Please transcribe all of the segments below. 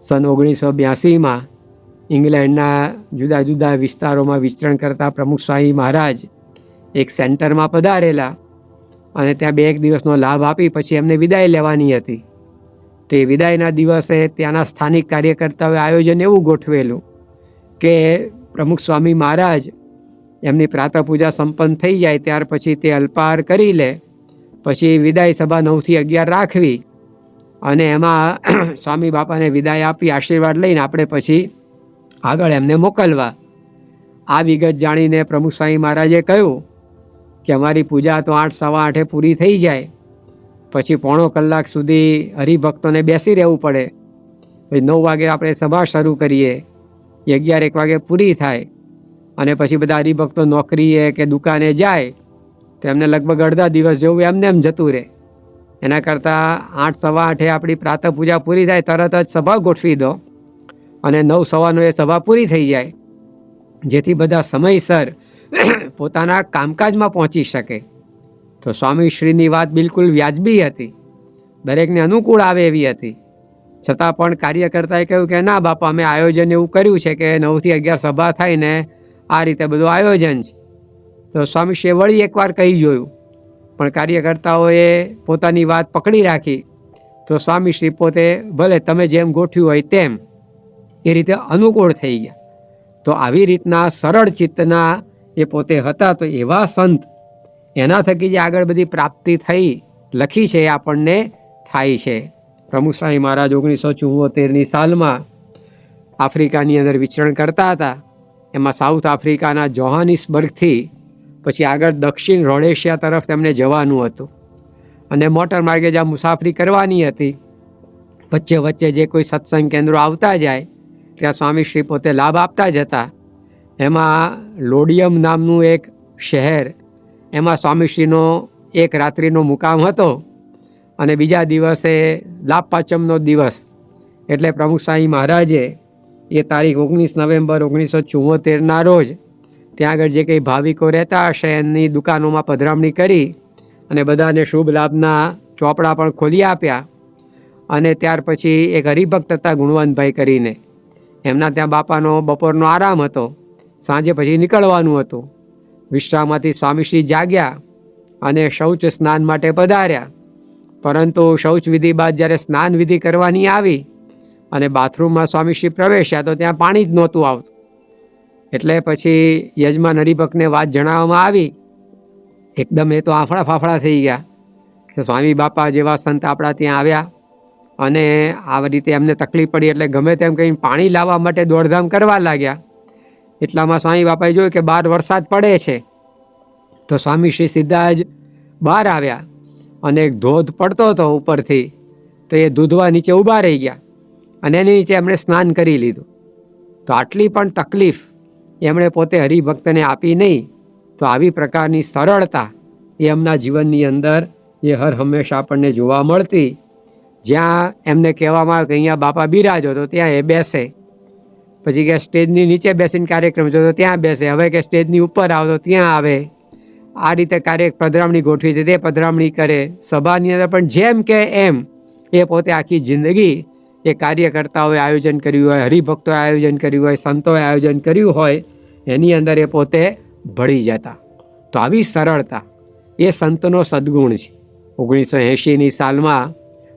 સન ઓગણીસો બ્યાસીમાં ઇંગ્લેન્ડના જુદા જુદા વિસ્તારોમાં વિચરણ કરતા પ્રમુખ સ્વામી મહારાજ એક સેન્ટરમાં પધારેલા અને ત્યાં બે એક દિવસનો લાભ આપી પછી એમને વિદાય લેવાની હતી. તે વિદાયના દિવસે ત્યાંના સ્થાનિક કાર્યકર્તાઓએ આયોજન એવું ગોઠવેલું કે પ્રમુખ સ્વામી મહારાજ એમની પ્રાતઃ પૂજા સંપન્ન થઈ જાય ત્યાર પછી તે અલ્પાહાર કરી લે, પછી વિદાય સભા નવથી અગિયાર રાખવી અને એમાં સ્વામી બાપાને વિદાય આપી, આશીર્વાદ લઈને આપણે પછી આગળ એમને મોકલવા. આ વિગત જાણીને પ્રમુખ સ્વામી મહારાજે કહ્યું કે અમારી પૂજા તો આઠ સવા આઠે પૂરી થઈ જાય. પછી પોણો કલાક સુધી હરિભક્તોને બેસી રહેવું પડે. પછી નવ વાગે આપણે સભા શરૂ કરીએ. અગિયાર એક વાગે પૂરી થાય. અને પછી બધા હરિભક્તો નોકરીએ કે દુકાને જાય. તો એમને લગભગ અડધા દિવસ જેવું એમને એમ જતું રહે. એના કરતાં આઠ સવા આઠે આપણી પ્રાતઃ પૂજા પૂરી થાય, તરત જ સભા ગોઠવી દો અને નવ સવાનો એ સભા પૂરી થઈ જાય. જેથી બધા સમયસર પોતાના કામકાજમાં પહોંચી શકે. તો સ્વામીશ્રીની વાત બિલકુલ વ્યાજબી હતી. દરેકને અનુકૂળ આવે એવી હતી. છતાં પણ કાર્યકર્તાએ કહ્યું કે, ના બાપા, અમે આયોજન એવું કર્યું છે કે નવથી અગિયાર સભા થાય ને આ રીતે બધું આયોજન છે. તો સ્વામીશ્રીએ વળી એકવાર કહી જોયું પણ કાર્યકર્તાઓએ પોતાની વાત પકડી રાખી. તો સ્વામી શ્રી પોતે, ભલે તમે જેમ ગોઠવ્યું હોય તેમ. એ રીતે અનુકૂળ થઈ ગયા. તો આવી રીતના સરળ ચિત્તના એ પોતે હતા તો એવા સંત એના થકી જે આગળ બધી પ્રાપ્તિ થઈ, લખી છે એ આપણને થાય છે. પ્રમુખ સ્વામી મહારાજ ઓગણીસો ચુમ્મોતેરની સાલમાં આફ્રિકાની અંદર વિચરણ કરતા હતા. એમાં સાઉથ આફ્રિકાના જોહાનિસબર્ગથી પછી આગળ દક્ષિણ રોડેશિયા તરફ તેમને જવાનું હતું. અને મોટર માર્ગે જ્યાં મુસાફરી કરવાની હતી, વચ્ચે વચ્ચે જે કોઈ સત્સંગ કેન્દ્રો આવતા જાય, ત્યાં સ્વામીશ્રી પોતે લાભ આપતા જ હતા. એમાં લોડિયમ નામનું એક શહેર, એમાં સ્વામીશ્રીનો એક રાત્રિનો મુકામ હતો અને બીજા દિવસે લાભ પાંચમનો દિવસ. એટલે પ્રમુખ સ્વામી મહારાજે એ તારીખ ઓગણીસ નવેમ્બર ઓગણીસો ચુંમોતેરના રોજ ત્યાં આગળ જે કંઈ ભાવિકો રહેતા હશે, એમની દુકાનોમાં પધરામણી કરી અને બધાને શુભ લાભના ચોપડા પણ ખોલી આપ્યા અને ત્યાર પછી એક હરિભક્ત હતા ગુણવંતભાઈ કરીને. એમના ત્યાં બાપાનો બપોરનો આરામ હતો. સાંજે પછી નીકળવાનું હતું. વિશ્રામમાંથી સ્વામીશ્રી જાગ્યા અને શૌચ સ્નાન માટે પધાર્યા. પરંતુ શૌચ વિધિ બાદ જ્યારે સ્નાન વિધિ કરવાની આવી અને બાથરૂમમાં સ્વામીશ્રી પ્રવેશ્યા તો ત્યાં પાણી જ નહોતું આવતું. એટલે પછી યજમાન હરિભક્તને વાત જણાવવામાં આવી. એકદમ એ તો આફડા ફાફડા થઈ ગયા કે સ્વામી બાપા જેવા સંત આપણા ત્યાં આવ્યા અને આવી રીતે એમને તકલીફ પડી એટલે ગમે તેમ કંઈ પાણી લાવવા માટે દોડધામ કરવા લાગ્યા. એટલામાં સ્વામી બાપાએ જોયું કે બહાર વરસાદ પડે છે. તો સ્વામી શ્રી સીધા જ બહાર આવ્યા અને એક ધોધ પડતો હતો ઉપરથી તો એ દૂધવા નીચે ઊભા રહી ગયા અને એની નીચે એમણે સ્નાન કરી લીધું. તો આટલી પણ તકલીફ એમણે પોતે હરિભક્તને આપી નહીં, તો આવી પ્રકારની સરળતા એ એમના જીવનની અંદર એ હર હંમેશા આપણને જોવા મળતી. જ્યાં એમને કહેવામાં આવે કે અહીંયા બાપા બિરાજો, તો ત્યાં એ બેસે. પછી કે સ્ટેજની નીચે બેસીને કાર્યક્રમ જોતો ત્યાં બેસે. હવે કે સ્ટેજની ઉપર આવતો ત્યાં આવે. આ રીતે કાર્ય પધરામણી ગોઠવી છે, તે પધરામણી કરે. સભાની અંદર પણ જેમ કે એમ એ પોતે આખી જિંદગી એ કાર્યકર્તાઓએ આયોજન કર્યું હોય, હરિભક્તોએ આયોજન કર્યું હોય, સંતોએ આયોજન કર્યું હોય, એની અંદર એ પોતે ભળી જતા. તો આવી સરળતા એ સંતનો સદગુણ છે. ઓગણીસો એંશીની સાલમાં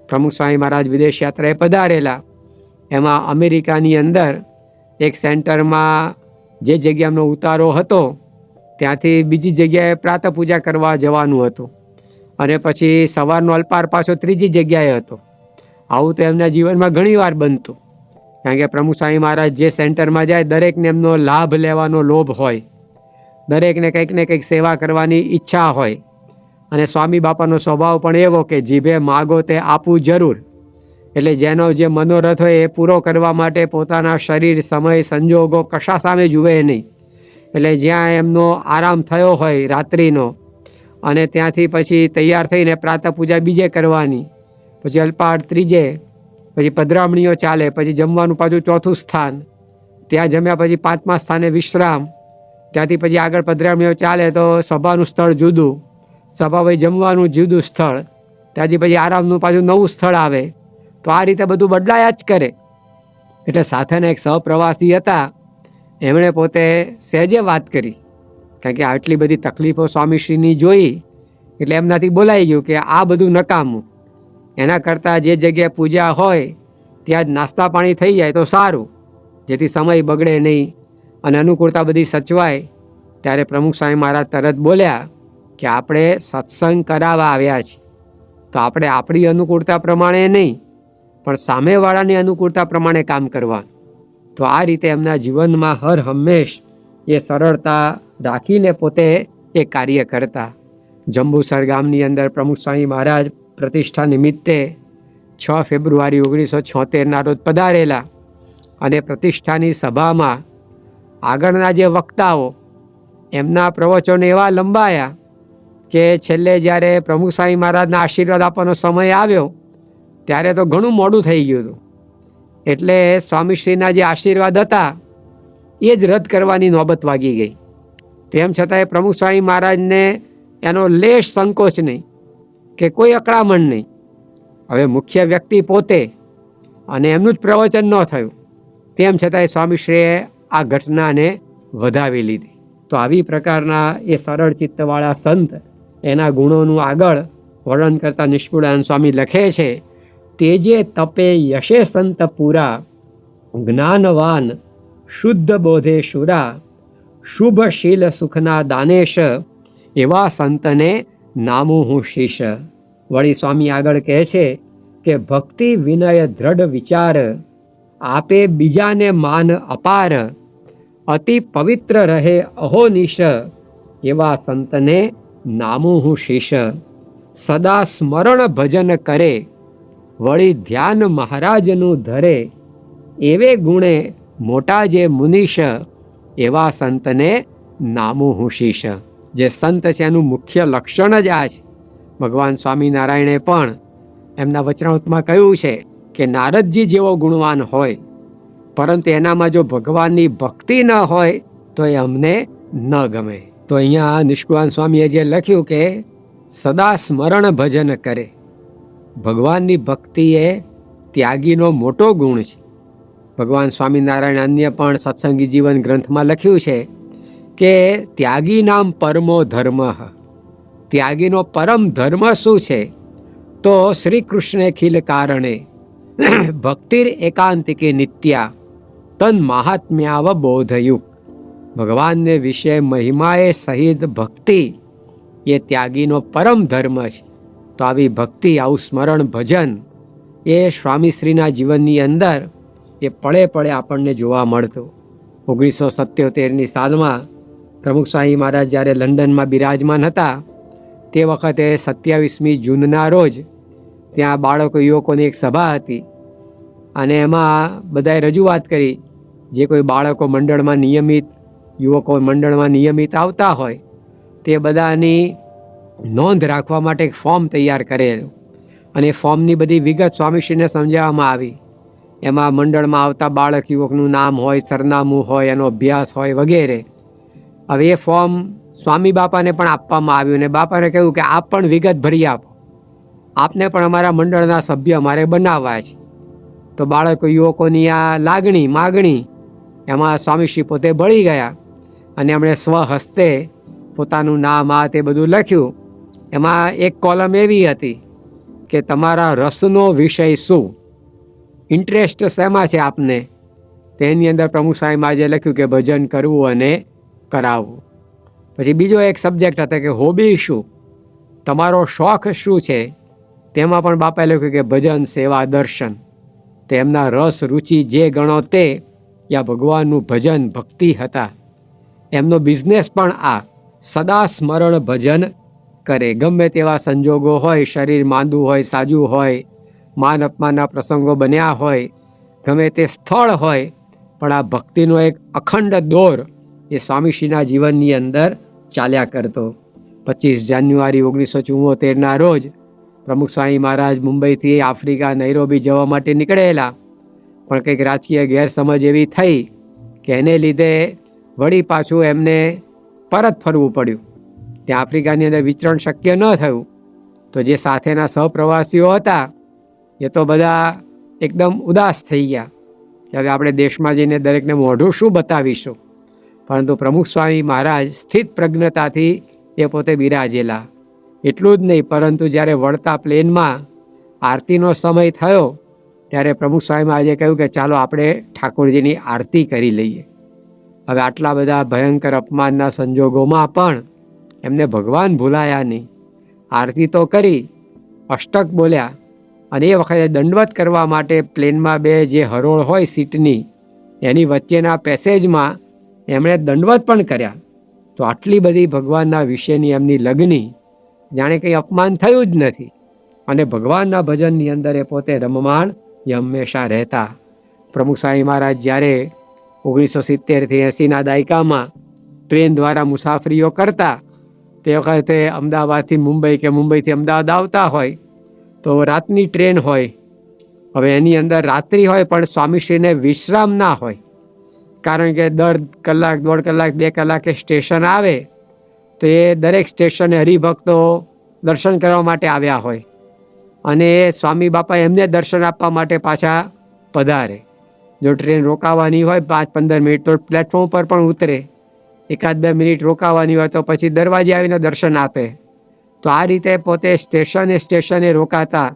પ્રમુખ સ્વામી મહારાજ વિદેશ યાત્રાએ પધારેલા, એમાં અમેરિકાની અંદર એક સેન્ટરમાં જે જગ્યાનો ઉતારો હતો, ત્યાંથી બીજી જગ્યાએ પ્રાતઃ પૂજા કરવા જવાનું હતું. અને પછી સવારનો અલ્પાર પાછો ત્રીજી જગ્યાએ હતો. આવું તો એમના જીવનમાં ઘણીવાર બનતું. કારણ કે પ્રમુખ સ્વામી મહારાજ જે સેન્ટરમાં જાય, દરેકને એમનો લાભ લેવાનો લોભ હોય. દરેકને કંઈક ને કંઈક સેવા કરવાની ઈચ્છા હોય. અને સ્વામી બાપાનો સ્વભાવ પણ એવો કે જીભે માગો તે આપવું જરૂર. એટલે જેનો જે મનોરથ હોય એ પૂરો કરવા માટે પોતાના શરીર, સમય, સંજોગો કશા સામે જુએ નહીં. એટલે જ્યાં એમનો આરામ થયો હોય રાત્રિનો, અને ત્યાંથી પછી તૈયાર થઈને પ્રાતઃ પૂજા બીજે કરવાની પછી અલ્પાહાર ત્રીજે, પછી પધરામણીઓ ચાલે, પછી જમવાનું પાછું ચોથું સ્થાન. ત્યાં જમ્યા પછી પાંચમા સ્થાને વિશ્રામ. ત્યાંથી પછી આગળ પધરામણીઓ ચાલે તો સભાનું સ્થળ જુદું. સભા પછી જમવાનું જુદું સ્થળ. ત્યાંથી પછી આરામનું પાછું નવું સ્થળ આવે. તો આ રીતે બધું બદલાયા જ કરે. એટલે સાથેના એક સહપ્રવાસી હતા. એમણે પોતે સહેજે વાત કરી. કારણ કે આટલી બધી તકલીફો સ્વામીશ્રીની જોઈ. એટલે એમનાથી બોલાઈ ગયું કે આ બધું નકામું. એના કરતાં જે જગ્યાએ પૂજા હોય, ત્યાં જ નાસ્તા પાણી થઈ જાય તો સારું. જેથી સમય બગડે નહીં અને અનુકૂળતા બધી સચવાય. ત્યારે પ્રમુખ સ્વામી મહારાજ તરત બોલ્યા કે આપણે સત્સંગ કરાવવા આવ્યા છીએ. તો આપણે આપણી અનુકૂળતા પ્રમાણે નહીં, પણ સામેવાળાની અનુકૂળતા પ્રમાણે કામ કરવા તો આ રીતે એમના જીવનમાં હર હંમેશ એ સરળતા રાખીને પોતે એ કાર્ય કરતા. જંબુસર ગામની અંદર પ્રમુખ સ્વામી મહારાજ પ્રતિષ્ઠા નિમિત્તે છ ફેબ્રુઆરી ઓગણીસો છોતેરના રોજ પધારેલા અને પ્રતિષ્ઠાની સભામાં આગળના જે વક્તાઓ, એમના પ્રવચનો એવા લંબાયા કે છેલ્લે જ્યારે પ્રમુખ સ્વામી મહારાજના આશીર્વાદ આપવાનો સમય આવ્યો, ત્યારે તો ઘણું મોડું થઈ ગયું હતું. એટલે સ્વામીશ્રીના જે આશીર્વાદ હતા, એ જ રદ કરવાની નોબત વાગી ગઈ. તેમ છતાંય પ્રમુખ સ્વામી મહારાજને એનો લેશ સંકોચ નહીં. કે કોઈ અકળામણ નહીં. હવે મુખ્ય વ્યક્તિ પોતે અને એમનું જ પ્રવચન ન થયું. તેમ છતાંય સ્વામીશ્રીએ આ ઘટનાને વધાવી લીધી. તો આવી પ્રકારના એ સરળ ચિત્તવાળા સંત એના ગુણોનું આગળ વર્ણન કરતા નિષ્કુળાનંદ સ્વામી લખે છે તે જે તપે યશે સંત પૂરા, જ્ઞાનવાન શુદ્ધ બોધે શુરા, શુભશીલ સુખના દાનેશ એવા સંતને નામું હું શીશ. વળી સ્વામી આગળ કહે છે કે, ભક્તિ વિનય દ્રઢ વિચાર, આપે બીજાને માન અપાર. અતિ પવિત્ર રહે અહોનિશ એવા સંતને નામો હું શીશ. સદા સ્મરણ ભજન કરે. વળી ધ્યાન મહારાજનું ધરે. એવે ગુણે મોટા જે મુનિશ. એવા સંતને નામું હું શીશ. જે સંત છે એનું મુખ્ય લક્ષણ જ આ છે. ભગવાન સ્વામિનારાયણે પણ એમના વચનાવતમાં કહ્યું છે કે નારદજી જેવો ગુણવાન હોય, પરંતુ એનામાં જો ભગવાનની ભક્તિ ન હોય, તો એ અમને ન ગમે. તો અહીંયા નિષ્કુળાન સ્વામીએ જે લખ્યું કે, સદા સ્મરણ ભજન કરે. ભગવાનની ભક્તિ એ ત્યાગીનો મોટો ગુણ છે. ભગવાન સ્વામિનારાયણ અન્ય પણ સત્સંગી જીવન ગ્રંથમાં લખ્યું છે કે ત્યાગી નામ પરમો ધર્મ. ત્યાગીનો પરમ ધર્મ શું છે? તો શ્રી કૃષ્ણે ખીલ કારણે ભક્તિર એકાંતિકે નિત્યા તન મહાત્મ્યાવ બોધયુક્ત ભગવાનને વિશે મહિમાએ સહિત ભક્તિ એ ત્યાગીનો પરમ ધર્મ છે. તો આવી ભક્તિ, આવું સ્મરણ, ભજન એ સ્વામીશ્રીના જીવનની અંદર એ પળે પળે આપણને જોવા મળતું. ઓગણીસો સત્યોતેરની સાલમાં પ્રમુખ સ્વામી મહારાજ જ્યારે લંડનમાં બિરાજમાન હતા, તે વખતે સત્યાવીસમી જૂનના રોજ ત્યાં બાળકો યુવકોની એક સભા હતી અને એમાં બધાએ રજૂઆત કરી, જે કોઈ બાળકો મંડળમાં નિયમિત, યુવકો મંડળમાં નિયમિત આવતા હોય, તે બધાની નોંધ રાખવા માટે એક ફોર્મ તૈયાર કરેલું. અને ફોર્મની બધી વિગત સ્વામીશ્રીને સમજાવવામાં આવી. એમાં મંડળમાં આવતા બાળક યુવકનું નામ હોય, સરનામું હોય, એનો અભ્યાસ હોય વગેરે. હવે એ ફોર્મ સ્વામી બાપાને પણ આપવામાં આવ્યું અને બાપાને કહ્યું કે આપ પણ વિગત ભરી આપો. આપને પણ અમારા મંડળના સભ્ય અમારે બનાવવા છે. તો બાળકો, યુવકોની આ લાગણી, માગણી, એમાં સ્વામીશ્રી પોતે ભળી ગયા અને એમણે સ્વહસ્તે પોતાનું નામ આ તે બધું લખ્યું. એમાં એક કોલમ એવી હતી કે તમારા રસનો વિષય શું? ઇન્ટરેસ્ટ શેમાં છે આપને? તેની અંદર પ્રમુખ સાહેબ આજે લખ્યું કે ભજન કરવું અને કરાવવું પછી બીજો એક સબ્જેક્ટ હતો કે હોબી શું? તમારો શોખ શું છે? તેમાં પણ બાપાએ લખ્યું કે ભજન, સેવા, દર્શન. તો એમના રસ, રુચિ જે ગણો તે, યા ભગવાનનું ભજન ભક્તિ હતા. એમનો બિઝનેસ પણ આ, સદા સ્મરણ ભજન કરે. ગમે તેવા સંજોગો હોય, શરીર માંદું હોય, સાજું હોય, માન અપમાનના પ્રસંગો બન્યા હોય, ગમે તે સ્થળ હોય, પણ આ ભક્તિનો એક અખંડ દોર એ સ્વામીશ્રીના જીવનની અંદર ચાલ્યા કરતો. પચીસ જાન્યુઆરી ઓગણીસો ચુમ્મોતેરના રોજ પ્રમુખ સ્વામી મહારાજ મુંબઈથી આફ્રિકા, નૈરોબી જવા માટે નીકળેલા. પણ કંઈક રાજકીય ગેરસમજ એવી થઈ કે એને લીધે વળી પાછું એમને પરત ફરવું પડ્યું. ત્યાં આફ્રિકાની અંદર વિચરણ શક્ય ન થયું. તો જે સાથેના સહપ્રવાસીઓ હતા, એ તો બધા એકદમ ઉદાસ થઈ ગયા. કે હવે આપણે દેશમાં જઈને દરેકને મોઢું શું બતાવીશું? પરંતુ પ્રમુખ સ્વામી મહારાજ સ્થિત પ્રજ્ઞતાથી એ પોતે બિરાજેલા. એટલું જ નહીં, પરંતુ જ્યારે વળતા પ્લેનમાં આરતીનો સમય થયો, ત્યારે પ્રમુખ સ્વામી મહારાજે કહ્યું કે ચાલો આપણે ઠાકોરજીની આરતી કરી લઈએ. હવે આટલા બધા ભયંકર અપમાનના સંજોગોમાં પણ એમને ભગવાન ભૂલાયા નહીં. આરતી તો કરી, અષ્ટક બોલ્યા, અને એ વખતે દંડવત કરવા માટે પ્લેનમાં બે જે હરોળ હોય સીટની, એની વચ્ચેના પેસેજમાં એમણે દંડવત પણ કર્યા. તો આટલી બધી ભગવાનના વિશેની એમની લગ્ની, જાણે કંઈ અપમાન થયું જ નથી. અને ભગવાનના ભજનની અંદર એ પોતે રમમાણ એ હંમેશા રહેતા. પ્રમુખ સ્વામી મહારાજ જ્યારે ઓગણીસો સિત્તેરથી એંસીના દાયકામાં ટ્રેન દ્વારા મુસાફરીઓ કરતા, તે વખતે અમદાવાદથી મુંબઈ કે મુંબઈથી અમદાવાદ આવતા હોય, તો રાતની ટ્રેન હોય. હવે એની અંદર રાત્રિ હોય પણ સ્વામીશ્રીને વિશ્રામ ના હોય. કારણ કે દર કલાક, દોઢ કલાક, બે કલાકે સ્ટેશન આવે, તો એ દરેક સ્ટેશને હરિભક્તો દર્શન કરવા માટે આવ્યા હોય. અને એ સ્વામી બાપા એમને દર્શન આપવા માટે પાછા પધારે. જો ટ્રેન રોકાવાની હોય, પાંચ, પંદર મિનિટ તો પ્લેટફોર્મ પર પણ ઉતરે. એકાદ બે મિનિટ રોકાવાની હોય તો પછી દરવાજે આવીને દર્શન આપે. તો આ રીતે પોતે સ્ટેશને સ્ટેશને રોકાતા,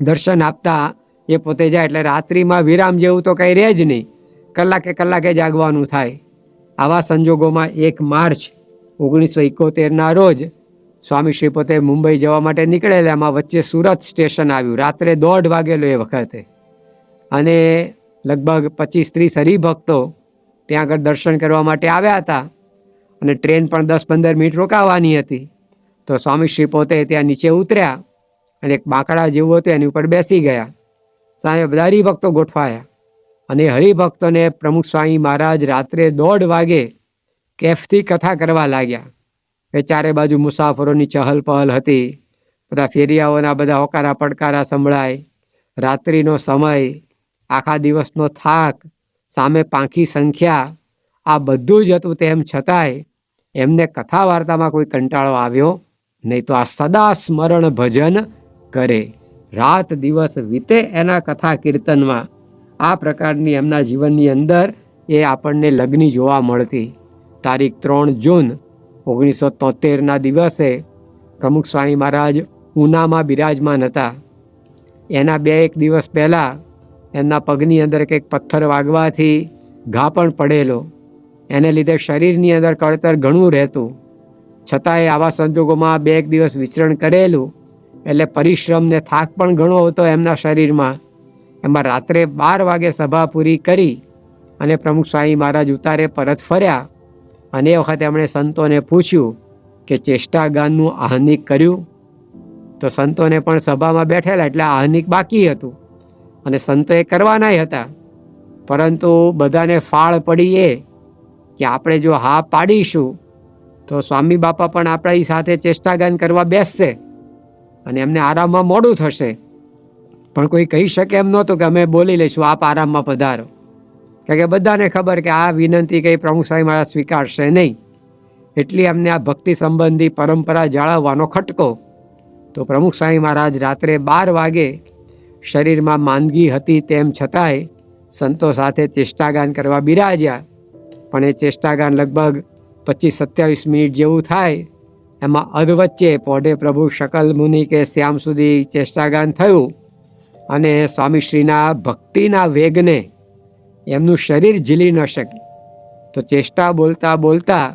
દર્શન આપતા, એ પોતે જાય એટલે રાત્રિમાં વિરામ જેવું તો કંઈ રહે જ નહીં. કલાકે કલાકે જાગવાનું થાય. આવા સંજોગોમાં એક માર્ચ ઓગણીસો એકોતેરના રોજ સ્વામીશ્રી પોતે મુંબઈ જવા માટે નીકળેલા. એમાં વચ્ચે સુરત સ્ટેશન આવ્યું. રાત્રે દોઢ વાગેલો એ વખતે. અને લગભગ પચીસ ત્રીસ હરિભક્તો ત્યાં આગળ દર્શન કરવા માટે આવ્યા હતા. અને ટ્રેન પણ દસ પંદર મિનિટ રોકાવાની હતી. તો સ્વામીશ્રી પોતે ત્યાં નીચે ઉતર્યા અને એક બાંકડા જેવું હતું, એની ઉપર બેસી ગયા. સામે બધા હરિભક્તો ગોઠવાયા. અને હરિભક્તોને પ્રમુખ સ્વામી મહારાજ રાત્રે દોઢ વાગે કેફથી કથા કરવા લાગ્યા. એ ચારે બાજુ મુસાફરોની ચહલ પહલ હતી. બધા ફેરિયાઓના બધા હોકારા પડકારા સંભળાય. રાત્રિનો સમય, આખા દિવસનો થાક, સામે પાંખી સંખ્યા, આ બધું જ હતું તેમ છતાંય એમને કથા વાર્તામાં કોઈ કંટાળો આવ્યો નહીં તો આ સદા સ્મરણ ભજન કરે. રાત દિવસ વીતે એના કથા કીર્તનમાં આ પ્રકારની એમના જીવનની અંદર એ આપણને લગ્ની જોવા મળતી. તારીખ ત્રણ જૂન ઓગણીસો તોતેરના દિવસે પ્રમુખ સ્વામી મહારાજ ઉનામાં બિરાજમાન હતા. એના બે એક દિવસ પહેલાં એમના પગની અંદર કંઈક પથ્થર વાગવાથી ઘા પણ પડેલો. એને લીધે શરીરની અંદર કળતર ઘણું રહેતું. છતાંય આવા સંજોગોમાં બે એક દિવસ વિચરણ કરેલું એટલે પરિશ્રમને થાક પણ ઘણો હતો એમના શરીરમાં. એમાં રાત્રે બાર વાગે સભા પૂરી કરી અને પ્રમુખ સ્વામી મહારાજ ઉતારે પરત ફર્યા અને એ વખતે એમણે સંતોને પૂછ્યું કે ચેષ્ટાગાનનું આહનિક કર્યું? તો સંતોને પણ સભામાં બેઠેલા, એટલે આહનિક બાકી હતું. અને સંતો એ કરવાના હતા. પરંતુ બધાને ફાળ પડી એ કે આપણે જો હા પાડીશું, તો સ્વામી બાપા પણ આપણી સાથે ચેષ્ટાગાન કરવા બેસશે અને એમને આરામમાં મોડું થશે. પણ કોઈ કહી શકે એમ નહોતું કે અમે બોલી લઈશું, આપ આરામમાં પધારો. કારણ કે બધાને ખબર કે આ વિનંતી કંઈ પ્રમુખ સ્વામી મારા સ્વીકારશે નહીં. એટલી અમને આ ભક્તિ સંબંધી પરંપરા જાળવવાનો ખટકો. તો પ્રમુખ સ્વામી મહારાજ રાત્રે બાર વાગે શરીરમાં માંદગી હતી તેમ છતાંય સંતો સાથે ચેષ્ટાગાન કરવા બિરાજ્યા. પણ એ ચેષ્ટાગાન લગભગ પચીસ સત્યાવીસ મિનિટ જેવું થાય. એમાં અધવચ્ચે પોઢે પ્રભુ શકલ મુનિ કે શ્યામ સુધી ચેષ્ટાગાન થયું. અને સ્વામીશ્રીના ભક્તિના વેગને એમનું શરીર ઝીલી ન શકે. તો ચેષ્ટા બોલતા બોલતા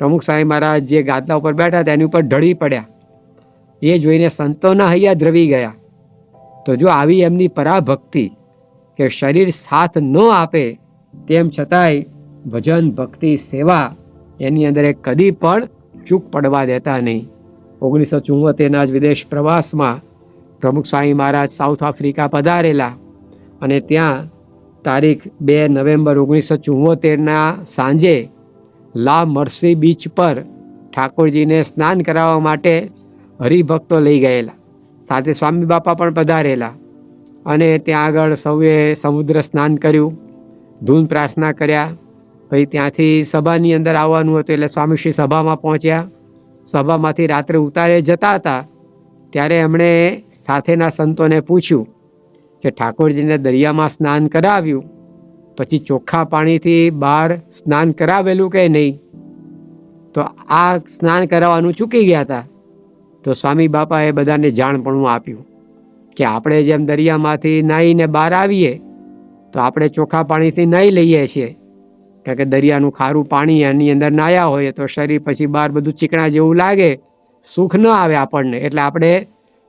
પ્રમુખ સ્વામી મહારાજ જે ગાદલા ઉપર બેઠા તેની ઉપર ઢળી પડ્યા. એ જોઈને સંતોના હૈયા દ્રવી ગયા. તો જો આવી એમની પરાભક્તિ કે શરીર સાથ ન આપે, તેમ છતાંય ભજન ભક્તિ સેવા એની અંદર કદી પણ ચૂક પડવા દેતા નહીં. ઓગણીસો ચુમ્મોતેરના જ વિદેશ પ્રવાસમાં પ્રમુખ સ્વામી મહારાજ સાઉથ આફ્રિકા પધારેલા અને ત્યાં તારીખ બે નવેમ્બર ઓગણીસો ચુમ્મોતેરના સાંજે લા મર્સી બીચ પર ઠાકોરજીને સ્નાન કરાવવા માટે હરિભક્તો લઈ ગયેલા. સાથે સ્વામી બાપા પણ પધારેલા અને ત્યાં આગળ સૌએ સમુદ્ર સ્નાન કર્યું, ધૂન પ્રાર્થના કર્યા. પછી ત્યાંથી સભાની અંદર આવવાનું હતું એટલે સ્વામીશ્રી સભામાં પહોંચ્યા. સભામાંથી રાત્રે ઉતારે જતા હતા. ત્યારે એમણે સાથેના સંતોને પૂછ્યું કે ઠાકોરજીને દરિયામાં સ્નાન કરાવ્યું, પછી ચોખ્ખા પાણીથી બહાર સ્નાન કરાવેલું કે નહીં? તો આ સ્નાન કરાવવાનું ચૂકી ગયા હતા. તો સ્વામી બાપાએ બધાને જાણપણું આપ્યું કે આપણે જેમ દરિયામાંથી નાહીને બહાર આવીએ, તો આપણે ચોખ્ખા પાણીથી નાહી લઈએ છીએ. કારણ કે દરિયાનું ખારું પાણી એની અંદર નાહ્યા હોય તો શરીર પછી બહાર બધું ચીકણા જેવું લાગે. સુખ ન આવે આપણને. એટલે આપણે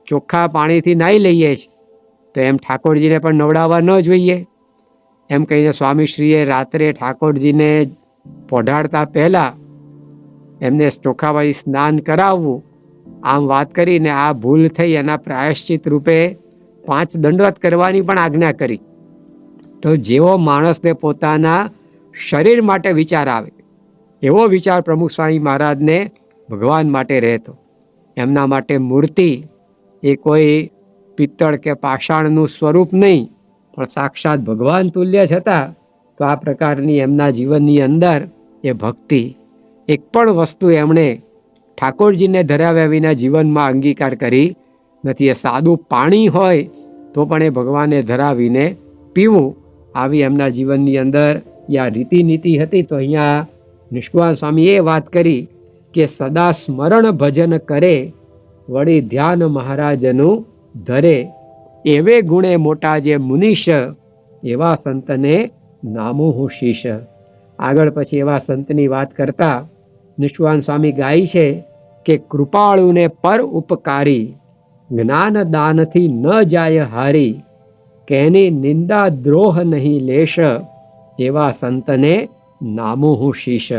ચોખ્ખા પાણીથી નાહી લઈએ છીએ તો એમ ઠાકોરજીને પણ નવડાવવા ન જોઈએ. એમ કહીને સ્વામીશ્રીએ રાત્રે ઠાકોરજીને પોઢાડતા પહેલાં એમને ચોખ્ખાવાળી સ્નાન કરાવવું. આમ વાત કરીને આ ભૂલ થઈ, એના પ્રાયશ્ચિત રૂપે પાંચ દંડવત કરવાની પણ આજ્ઞા કરી. તો જેવો માણસને પોતાના શરીર માટે વિચાર આવે, એવો વિચાર પ્રમુખ સ્વામી મહારાજને ભગવાન માટે રહેતો. એમના માટે મૂર્તિ એ કોઈ પિત્તળ કે પાષાણનું સ્વરૂપ નહીં. પણ સાક્ષાત ભગવાન તુલ્ય હતા તો આ પ્રકારની એમના જીવનની અંદર એ ભક્તિ એક પણ વસ્તુ એમણે ઠાકોરજીને ધરાવ્યા વિના જીવનમાં અંગીકાર કરી નથી. એ સાદું પાણી હોય તો પણ એ ભગવાને ધરાવીને પીવું. આવી એમના જીવનની અંદર આ રીતિનીતિ હતી તો અહીંયા નિષ્કુવાન સ્વામીએ વાત કરી કે સદા સ્મરણ ભજન કરે, વળી ધ્યાન મહારાજનું ધરે. એવે ગુણે મોટા જે મુનિશ, એવા સંતને નામો હું શીશ. આગળ પછી એવા સંતની વાત કરતા નિષ્વાન સ્વામી ગાય છે કે કૃપાળુને પર ઉપકારી, જ્ઞાન દાનથી ન જાય હારી, કેની નિંદા દ્રોહ નહીં લેશ, એવા સંતને નામો હું શીશ.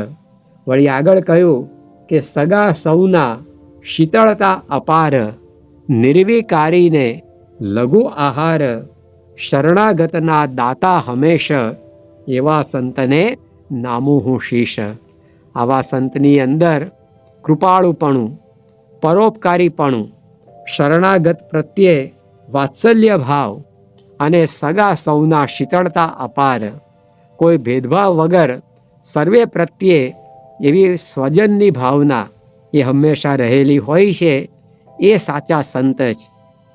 વળી આગળ કહ્યું કે સગા સૌના શીતળતા અપાર, નિર્વિકારીને લઘુ આહાર, શરણાગતના દાતા હંમેશ, એવા સંતને નામું હું શીશ. આવા સંતની અંદર કૃપાળુપણું, પરોપકારીપણું, શરણાગત પ્રત્યે વાત્સલ્ય ભાવ અને સગા સૌના શીતળતા અપાર. કોઈ ભેદભાવ વગર સર્વે પ્રત્યે એવી સ્વજનની ભાવના એ હંમેશા રહેલી હોય છે, એ સાચા સંત જ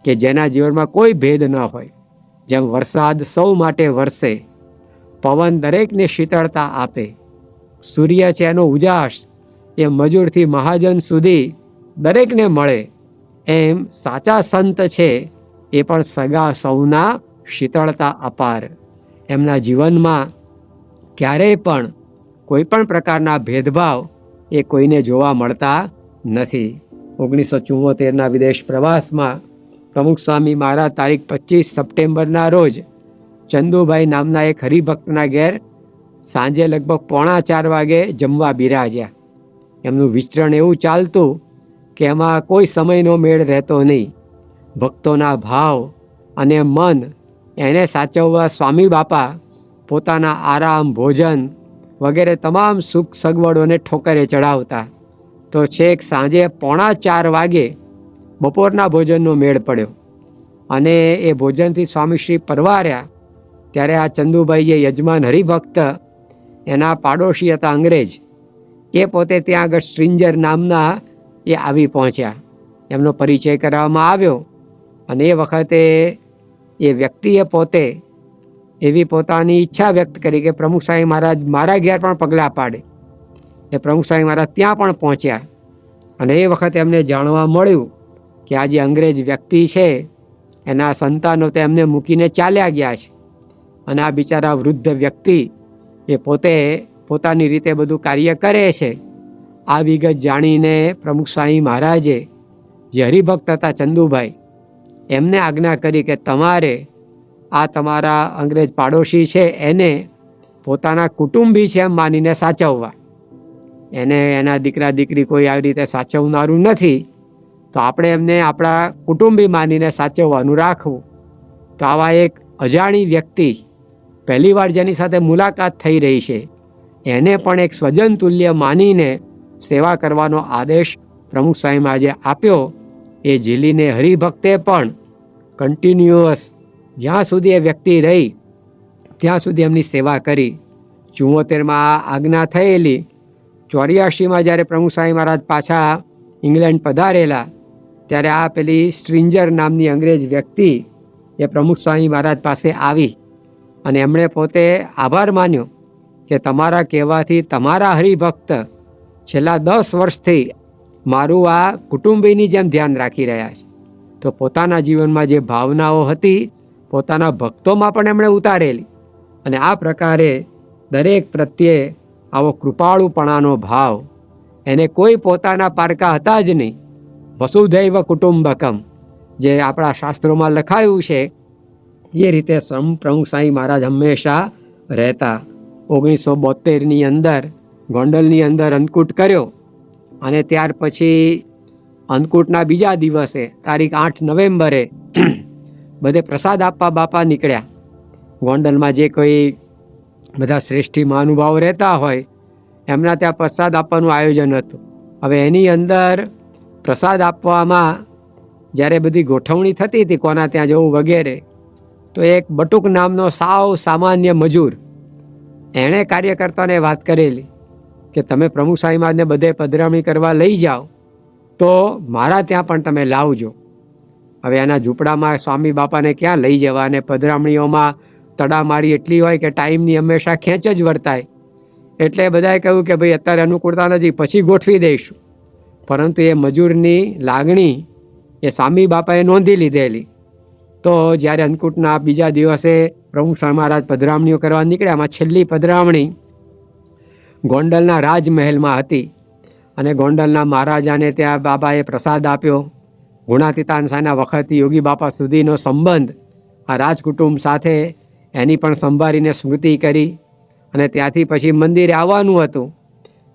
કે જેના જીવનમાં કોઈ ભેદ ન હોય. જેમ વરસાદ સૌ માટે વરસે, પવન દરેકને શીતળતા આપે. સૂર્ય છે એનો ઉજાસ, એ મજૂરથી મહાજન સુધી દરેકને મળે. એમ સાચા સંત છે, એ પણ સગા સૌના શીતળતા અપાર. એમના જીવનમાં ક્યારેય પણ કોઈ પણ પ્રકારના ભેદભાવ એ કોઈને જોવા મળતા નથી. ઓગણીસો ચુમ્મોતેરના વિદેશ પ્રવાસમાં પ્રમુખ સ્વામી મહારાજ તારીખ પચીસ સપ્ટેમ્બરના રોજ ચંદુભાઈ નામના એક હરિભક્તના ઘેર સાંજે લગભગ પોણા ચાર વાગે જમવા બિરાજ્યા. એમનું વિચરણ એવું ચાલતું કે એમાં કોઈ સમયનો મેળ રહેતો નહીં. ભક્તોના ભાવ અને મન એને સાચવવા સ્વામી બાપા પોતાના આરામ, ભોજન વગેરે તમામ સુખ સગવડોને ઠોકરે ચડાવતા તો છેક સાંજે પોણા ચાર વાગે બપોરના ભોજનનો મેળ પડ્યો. અને એ ભોજનથી સ્વામીશ્રી પરવાર્યા. ત્યારે આ ચંદુભાઈ જે યજમાન હરિભક્ત, એના પાડોશી હતા અંગ્રેજ, એ પોતે ત્યાં આગળ સ્ટ્રિંજર નામના એ આવી પહોંચ્યા. એમનો પરિચય કરાવવામાં આવ્યો. અને એ વખતે એ વ્યક્તિએ પોતે એવી પોતાની ઈચ્છા વ્યક્ત કરી કે પ્રમુખ સ્વામી મહારાજ મારા ઘેર પણ પગલાં પાડે. એ પ્રમુખ સ્વામી મહારાજ ત્યાં પણ પહોંચ્યા અને એ વખતે એમને જાણવા મળ્યું કે આ જે અંગ્રેજ વ્યક્તિ છે, એના સંતાનો તો એમને મૂકીને ચાલ્યા ગયા છે. અને આ બિચારા વૃદ્ધ વ્યક્તિ એ પોતે પોતાની રીતે બધું કાર્ય કરે છે. આ વિગત જાણીને પ્રમુખ સ્વામી મહારાજે જે હરિભક્ત હતા ચંદુભાઈ, એમને આજ્ઞા કરી કે તમારે આ તમારા અંગ્રેજ પાડોશી છે, એને પોતાના કુટુંબી છે એમ માનીને સાચવવા. એને એના દીકરા દીકરી કોઈ આવી રીતે સાચવનારું નથી, તો આપણે એમને આપણા કુટુંબી માનીને સાચવવાનું રાખવું. તો આવા એક અજાણી વ્યક્તિ પહેલીવાર જેની સાથે મુલાકાત થઈ રહી છે, એને પણ એક સ્વજન તુલ્ય માનીને સેવા કરવાનો આદેશ પ્રમુખ સાહેબ આજે આપ્યો. એ ઝીલીને હરિભક્તે પણ કન્ટિન્યુઅસ જ્યાં સુધી એ વ્યક્તિ રહી, ત્યાં સુધી એમની સેવા કરી. ચુમ્મોતેરમાં આ આજ્ઞા થયેલી. ચોર્યાસીમાં જ્યારે પ્રમુખ સ્વામી મહારાજ પાછા ઇંગ્લેન્ડ પધારેલા, ત્યારે આ પેલી સ્ટ્રિંજર નામની અંગ્રેજ વ્યક્તિ એ પ્રમુખ સ્વામી મહારાજ પાસે આવી અને એમણે પોતે આભાર માન્યો કે તમારા કહેવાથી તમારા હરિભક્ત છેલ્લા દસ વર્ષથી મારું આ કુટુંબીની જેમ ધ્યાન રાખી રહ્યા છે. તો પોતાના જીવનમાં જે ભાવનાઓ હતી પોતાના ભક્તોમાં પણ એમણે ઉતારેલી. અને આ પ્રકારે દરેક પ્રત્યે આવો કૃપાળુપણાનો ભાવ એને કોઈ પોતાના પારકા હતા જ નહીં. વસુધૈવ કુટુંબકમ, જે આપણા શાસ્ત્રોમાં લખાયું છે, એ રીતે સ્વયં પ્રમુખ સાંઈ મહારાજ હંમેશા રહેતા. ઓગણીસો બોતેરની અંદર ગોંડલની અંદર અન્નકૂટ કર્યો. અને ત્યાર પછી અન્નકૂટના બીજા દિવસે તારીખ આઠ નવેમ્બરે બધે પ્રસાદ આપવા બાપા નીકળ્યા. ગોંડલમાં જે કોઈ બધા શ્રેષ્ઠી મહાનુભાવો રહેતા હોય, એમના ત્યાં પ્રસાદ આપવાનું આયોજન હતું. હવે એની અંદર પ્રસાદ આપવામાં જ્યારે બધી ગોઠવણી થતી હતી કોના ત્યાં જવું વગેરે, તો એક બટુક નામનો સાવ સામાન્ય મજૂર એણે કાર્યકર્તાને વાત કરેલી કે તમે પ્રમુખ સાંઈ બધે પધરામણી કરવા લઈ જાઓ, તો મારા ત્યાં પણ તમે લાવજો. હવે એના ઝૂંપડામાં સ્વામી બાપાને ક્યાં લઈ જવા અને પધરામણીઓમાં તડામારી એટલી હોય કે ટાઈમની હંમેશા ખેંચ જ વર્તાય. એટલે બધાએ કહ્યું કે ભાઈ અત્યારે અનુકૂળતા નથી, પછી ગોઠવી દઈશું. પરંતુ એ મજૂરની લાગણી એ સ્વામી બાપાએ નોંધી લીધેલી. તો જ્યારે અન્નકૂટના બીજા દિવસે પ્રમુખ સ્વામી મહારાજ પધરામણીઓ કરવા નીકળ્યા એમાં છેલ્લી પધરામણી ગોંડલના રાજમહેલમાં હતી. અને ગોંડલના મહારાજાને ત્યાં બાબાએ પ્રસાદ આપ્યો. ગુણાતીતાન સાના વખતથી યોગી બાપા સુધીનો સંબંધ આ રાજકુટુંબ સાથે એની પણ સંભાળીને સ્મૃતિ કરી અને ત્યાંથી પછી મંદિરે આવવાનું હતું.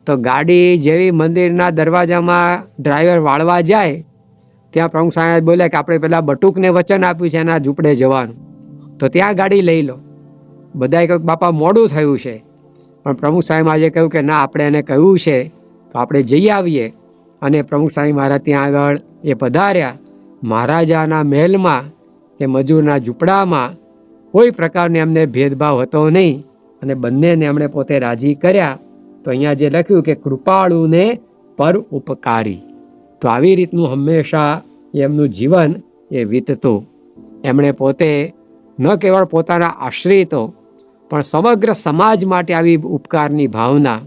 તો ગાડી જેવી મંદિરના દરવાજામાં ડ્રાઈવર વાળવા જાય, ત્યાં પ્રમુખ સાહેબ બોલ્યા કે આપણે પેલા બટુકને વચન આપ્યું છે એના ઝૂંપડે જવાનું. તો ત્યાં ગાડી લઈ લો. બધાએ કહ્યું બાપા મોડું થયું છે. પણ પ્રમુખ સાહેબ આજે કહ્યું કે ના, આપણે એને કહ્યું છે તો આપણે જઈ આવીએ. અને પ્રમુખ સ્વામી મહારાજ ત્યાં આગળ એ પધાર્યા. મહારાજાના મહેલમાં કે મજૂરના ઝૂંપડામાં કોઈ પ્રકારનો એમને ભેદભાવ હતો નહીં અને બંનેને એમણે પોતે રાજી કર્યા. તો અહીંયા જે લખ્યું કે કૃપાળુને પર ઉપકારી. તો આવી રીતનું હંમેશા એમનું જીવન એ વીતતું. એમણે પોતે ન કેવળ પોતાના આશ્રિતો, પણ સમગ્ર સમાજ માટે આવી ઉપકારની ભાવના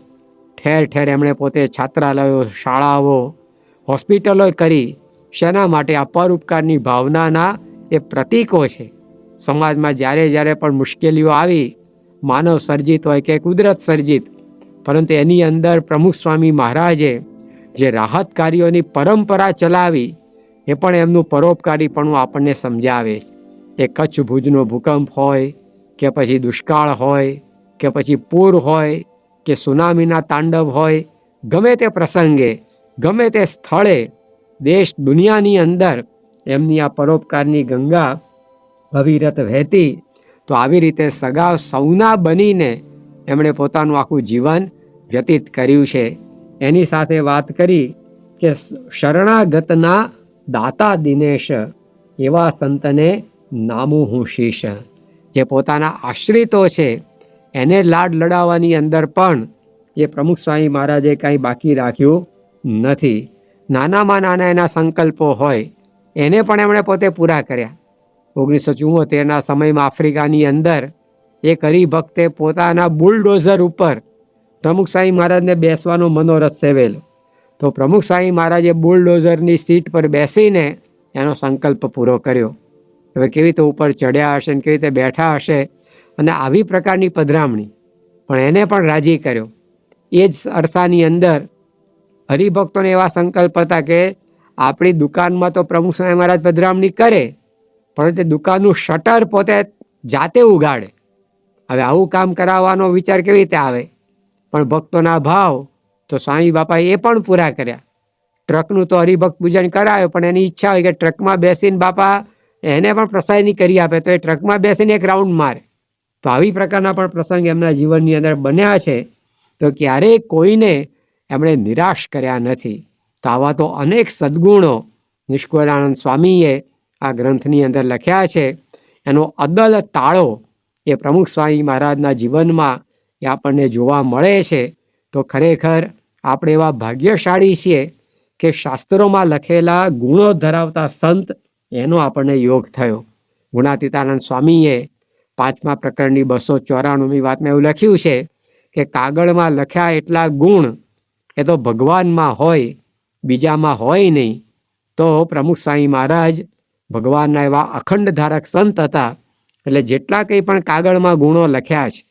ઠેર ઠેર એમણે પોતે છાત્રાલયો, શાળાઓ, હોસ્પિટલો કરી શેના માટે આ પરઉપકારની ભાવનાના એ પ્રતીકો છે. સમાજમાં જ્યારે જ્યારે પણ મુશ્કેલીઓ આવી, માનવ સર્જિત હોય કે કુદરત સર્જિત, પરંતુ એની અંદર પ્રમુખ સ્વામી મહારાજે જે રાહત કાર્યોની પરંપરા ચલાવી, એ પણ એમનું પરોપકારીપણું આપણને સમજાવે છે. એ કચ્છ ભુજનો ભૂકંપ હોય કે પછી દુષ્કાળ હોય કે પછી પૂર હોય કે સુનામીના તાંડવ હોય, ગમે તે પ્રસંગે, ગમે તે સ્થળે, દેશ દુનિયાની અંદર એમની આ પરોપકારની ગંગા ભવિરત વહેતી, તો આવી રીતે સગા સૌના બનીને એમણે પોતાનું આખું જીવન વ્યતીત કર્યું છે. એની સાથે વાત કરી કે શરણાગતના દાતા દિનેશ એવા સંતને નામું હું શીશ, જે પોતાના આશ્રિતો છે. એને લાડ લડાવવાની અંદર પણ એ પ્રમુખ સ્વામી મહારાજે કાંઈ બાકી રાખ્યું નથી. નાનામાં નાના એના સંકલ્પો હોય, એને પણ એમણે પોતે પૂરા કર્યા. ઓગણીસો ચુમ્મોતેરના સમયમાં આફ્રિકાની અંદર એક હરિભક્તે પોતાના બુલડોઝર ઉપર પ્રમુખ સાંઈ મહારાજને બેસવાનો મનોરથ સેવેલો. તો પ્રમુખ સાંઈ મહારાજે બુલડોઝરની સીટ પર બેસીને એનો સંકલ્પ પૂરો કર્યો. હવે કેવી રીતે ઉપર ચડ્યા હશે ને કેવી રીતે બેઠા હશે અને આવી પ્રકારની પધરામણી. પણ એને પણ રાજી કર્યો. એ જ અરસાની અંદર હરિભક્તોને એવા સંકલ્પ હતા કે આપણી દુકાનમાં તો પ્રમુખ સ્વામી મહારાજ પધરામણી કરે, પણ તે દુકાનનું શટર પોતે જાતે ઉગાડે. હવે આવું કામ કરાવવાનો વિચાર કેવી રીતે આવે? પણ ભક્તોના ભાવ તો સ્વામી બાપાએ એ પણ પૂરા કર્યા. ટ્રકનું તો હરિભક્ત પૂજન કરાયો, પણ એની ઈચ્છા હોય કે ટ્રકમાં બેસીને બાપા એને પણ પ્રસાદની કરી આપે, તો એ ટ્રકમાં બેસીને એક રાઉન્ડ મારે. તો આવી પ્રકારના પણ પ્રસંગ એમના જીવનની અંદર બન્યા છે તો ક્યારેય કોઈને એમણે નિરાશ કર્યા નથી. તો આવા તો અનેક સદ્ગુણો નિષ્કુળાનંદ સ્વામીએ આ ગ્રંથની અંદર લખ્યા છે. એનો અદલ તાળો એ પ્રમુખ સ્વામી મહારાજના જીવનમાં એ આપણને જોવા મળે છે. તો ખરેખર આપણે એવા ભાગ્યશાળી છીએ કે શાસ્ત્રોમાં લખેલા ગુણો ધરાવતા સંત એનો આપણને યોગ થયો. ગુણાતીતાનંદ સ્વામીએ પાંચમા પ્રકરણની બસો ચોરાણુંમી વાતમાં એવું લખ્યું છે કે કાગળમાં લખ્યા એટલા ગુણ એ તો ભગવાનમાં હોય, બીજામાં હોય નહીં. તો પ્રમુખ સ્વામી મહારાજ ભગવાનના એવા અખંડ ધારક સંત હતા. એટલે જેટલા કંઈ પણ કાગળમાં ગુણો લખ્યા છે,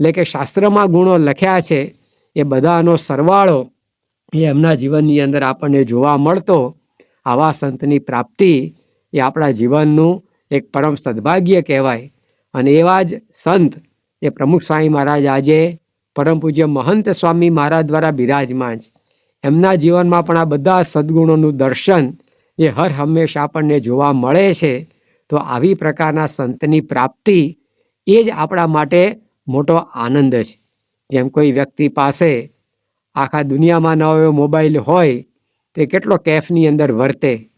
એટલે કે શાસ્ત્રમાં ગુણો લખ્યા છે, એ બધાનો સરવાળો એ એમના જીવનની અંદર આપણને જોવા મળતો. આવા સંતની પ્રાપ્તિ એ આપણા જીવનનું એક પરમ સદભાગ્ય કહેવાય. અને એવા જ સંત એ પ્રમુખ સ્વામી મહારાજ આજે પરમ પૂજ્ય મહંત સ્વામી મહારાજ દ્વારા બિરાજમાન છે. એમના જીવનમાં પણ આ બધા સદગુણોનું દર્શન એ હર હંમેશા આપણને જોવા મળે છે. તો આવી પ્રકારના સંતની પ્રાપ્તિ એ જ આપણા માટે મોટો આનંદ છે. જેમ કોઈ વ્યક્તિ પાસે આખા દુનિયામાં ન એવો મોબાઈલ હોય, તે કેટલો કેફની અંદર વર્તે,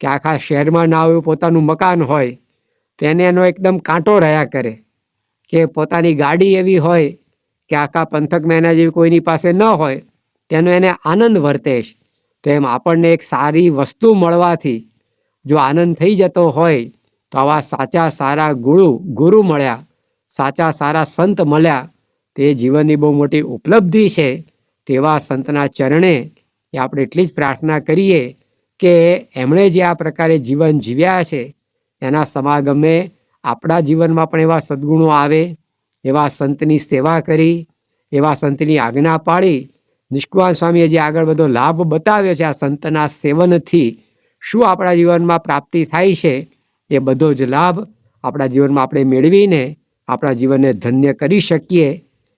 કે આખા શહેરમાં ના એવું પોતાનું મકાન હોય તો એને એકદમ કાંટો રહ્યા કરે કે પોતાની ગાડી એવી હોય કે આખા પંથકમાં એના જેવી કોઈની પાસે ન હોય, તેનો એને આનંદ વર્તે છે. તો એમ આપણને એક સારી વસ્તુ મળવાથી જો આનંદ થઈ જતો હોય, તો આવા સાચા સારા ગુરુ ગુરુ મળ્યા, સાચા સારા સંત મળ્યા, તે જીવનની બહુ મોટી ઉપલબ્ધિ છે. તેવા સંતના ચરણે એ આપણે એટલી જ પ્રાર્થના કરીએ કે એમણે જે આ પ્રકારે જીવન જીવ્યા છે એના સમાગમે આપણા જીવનમાં પણ એવા સદ્ગુણો આવે, એવા સંતની સેવા કરી, એવા સંતની આજ્ઞા પાળી. નિષ્કુવાન સ્વામીએ જે આગળ બધો લાભ બતાવ્યો છે આ સંતના સેવનથી, શું આપણા જીવનમાં પ્રાપ્તિ થાય છે, એ બધો જ લાભ આપણા જીવનમાં આપણે મેળવીને આપણા જીવનને ધન્ય કરી શકીએ,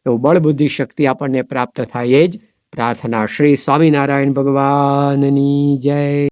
એવું બળબુદ્ધિ શક્તિ આપણને પ્રાપ્ત થાય એ જ પ્રાર્થના. શ્રી સ્વામિનારાયણ ભગવાનની જય.